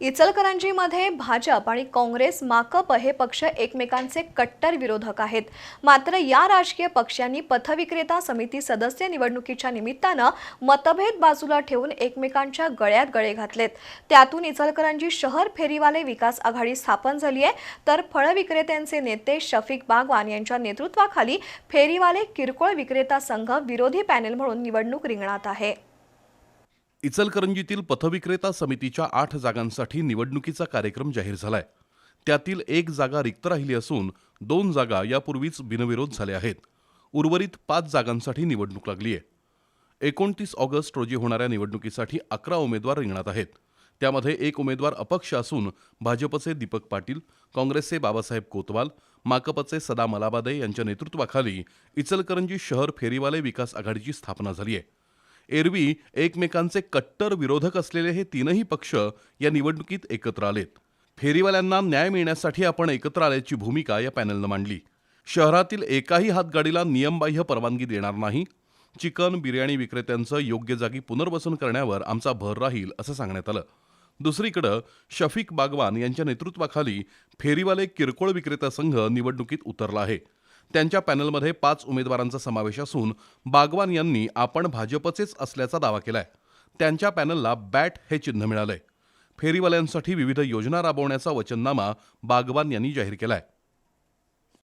इचलकरंजीमध्ये भाजप आणि काँग्रेस माकप हे पक्ष एकमेकांचे कट्टर विरोधक आहेत. मात्र या राजकीय पक्षांनी पथविक्रेता समिती सदस्य निवडणुकीच्या निमित्तानं मतभेद बाजूला ठेवून एकमेकांच्या गळ्यात गळे घातलेत. त्यातून इचलकरंजी शहर फेरीवाले विकास आघाडी स्थापन झाली आहे. तर फळ विक्रेत्यांचे नेते शफीक बागवान यांच्या नेतृत्वाखाली फेरीवाले किरकोळ विक्रेता संघ विरोधी पॅनेल म्हणून निवडणूक रिंगणात आहे. इचलकरंजीतील पथविक्रेता समितीच्या आठ जागांसाठी निवडणुकीचा कार्यक्रम जाहीर झालाय. त्यातील एक जागा रिक्त राहिली असून दोन जागा यापूर्वीच बिनविरोध झाल्या आहेत. उर्वरित पाच जागांसाठी निवडणूक लागली आहे. एकोणतीस ऑगस्ट रोजी होणाऱ्या निवडणुकीसाठी अकरा उमेदवार रिंगणात आहेत. त्यामध्ये एक उमेदवार अपक्ष असून भाजपचे दीपक पाटील काँग्रेसचे बाबासाहेब कोतवाल माकपचे सदा मलाबादे यांच्या नेतृत्वाखाली इचलकरंजी शहर फेरीवाले विकास आघाडीची स्थापना झाली आहे. एरवी एकमेकांचे कट्टर विरोधक असलेले हे तीनही पक्ष या निवडणुकीत एकत्र आलेत. फेरीवाल्यांना न्याय मिळण्यासाठी आपण एकत्र आल्याची भूमिका या पॅनलनं मांडली. शहरातील एकाही हातगाडीला नियमबाह्य परवानगी देणार नाही. चिकन बिर्याणी विक्रेत्यांचं योग्य जागी पुनर्वसन करण्यावर आमचा भर राहील असं सांगण्यात आलं. दुसरीकडं शफीक बागवान यांच्या नेतृत्वाखाली फेरीवाले किरकोळ विक्रेता संघ निवडणुकीत उतरला आहे. त्यांच्या पॅनलमध्ये पाच उमेदवारांचा समावेश असून बागवान यांनी आपण भाजपचेच असल्याचा दावा केलाय. त्यांच्या पॅनलला बॅट हे चिन्ह मिळालंय. फेरीवाल्यांसाठी विविध योजना राबवण्याचा वचननामा बागवान यांनी जाहीर केलाय.